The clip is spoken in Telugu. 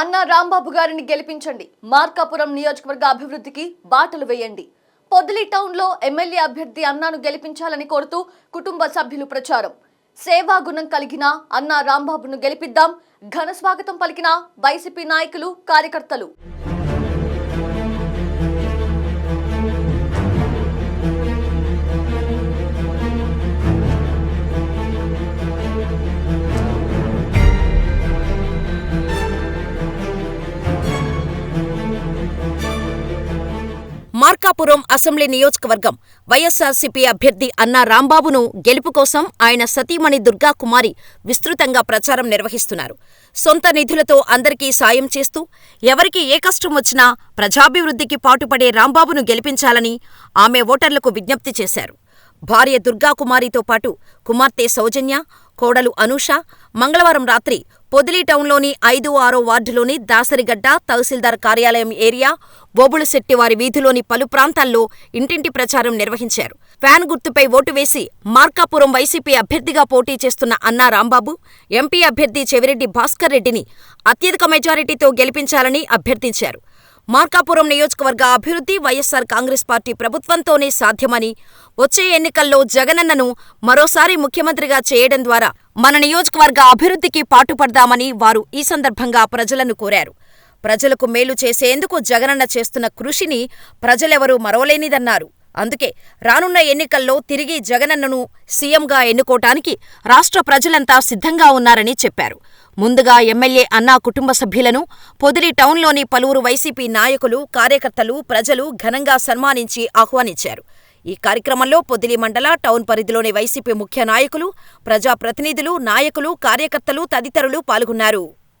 అన్న రాంబాబు గారిని గెలిపించండి. మార్కాపురం నియోజకవర్గ అభివృద్ధికి బాటలు వేయండి. పొదిలి టౌన్లో ఎమ్మెల్యే అభ్యర్థి అన్నాను గెలిపించాలని కోరుతూ కుటుంబ సభ్యులు ప్రచారం. సేవా గుణం కలిగిన అన్న రాంబాబును గెలిపిద్దాం. ఘన స్వాగతం పలికిన వైసీపీ నాయకులు కార్యకర్తలు. మార్కాపురం అసెంబ్లీ నియోజకవర్గం వైఎస్సార్సీపీ అభ్యర్థి అన్నా రాంబాబును గెలుపు కోసం ఆయన సతీమణి దుర్గా కుమారి విస్తృతంగా ప్రచారం నిర్వహిస్తున్నారు. సొంత నిధులతో అందరికీ సాయం చేస్తూ, ఎవరికి ఏ కష్టం వచ్చినా ప్రజాభివృద్ధికి పాటుపడే రాంబాబును గెలిపించాలని ఆమె ఓటర్లకు విజ్ఞప్తి చేశారు. భార్య దుర్గాకుమారితో పాటు కుమార్తె సౌజన్య, కోడలు అనూష మంగళవారం రాత్రి పొదిలి టౌన్లోని ఐదు, ఆరో వార్డులోని దాసరిగడ్డ తహసీల్దార్ కార్యాలయం ఏరియా, ఓబుళశెట్టివారి వీధిలోని పలు ప్రాంతాల్లో ఇంటింటి ప్రచారం నిర్వహించారు. ఫ్యాన్ గుర్తుపై ఓటు వేసి మార్కాపురం వైసీపీ అభ్యర్థిగా పోటీ చేస్తున్న అన్నా రాంబాబు, ఎంపీ అభ్యర్థి చెవిరెడ్డి భాస్కర్ రెడ్డిని అత్యధిక మెజారిటీతో గెలిపించాలని అభ్యర్థించారు. మార్కాపురం నియోజకవర్గ అభివృద్ధి వైఎస్సార్ కాంగ్రెస్ పార్టీ ప్రభుత్వంతోనే సాధ్యమని, వచ్చే ఎన్నికల్లో జగనన్నను మరోసారి ముఖ్యమంత్రిగా చేయడం ద్వారా మన నియోజకవర్గ అభివృద్ధికి పాటుపడదామని వారు ఈ సందర్భంగా ప్రజలను కోరారు. ప్రజలకు మేలు చేసేందుకు జగనన్న చేస్తున్న కృషిని ప్రజలెవరూ మరవలేనిదన్నారు. అందుకే రానున్న ఎన్నికల్లో తిరిగి జగనన్నను సీఎంగా ఎన్నుకోటానికి రాష్ట్ర ప్రజలంతా సిద్ధంగా ఉన్నారని చెప్పారు. ముందుగా ఎమ్మెల్యే అన్నా కుటుంబ సభ్యులను పొదిలి టౌన్లోని పలువురు వైసీపీ నాయకులు, కార్యకర్తలు, ప్రజలు ఘనంగా సన్మానించి ఆహ్వానించారు. ఈ కార్యక్రమంలో పొదిలి మండల, టౌన్ పరిధిలోని వైసీపీ ముఖ్య నాయకులు, ప్రజాప్రతినిధులు, నాయకులు, కార్యకర్తలు తదితరులు పాల్గొన్నారు.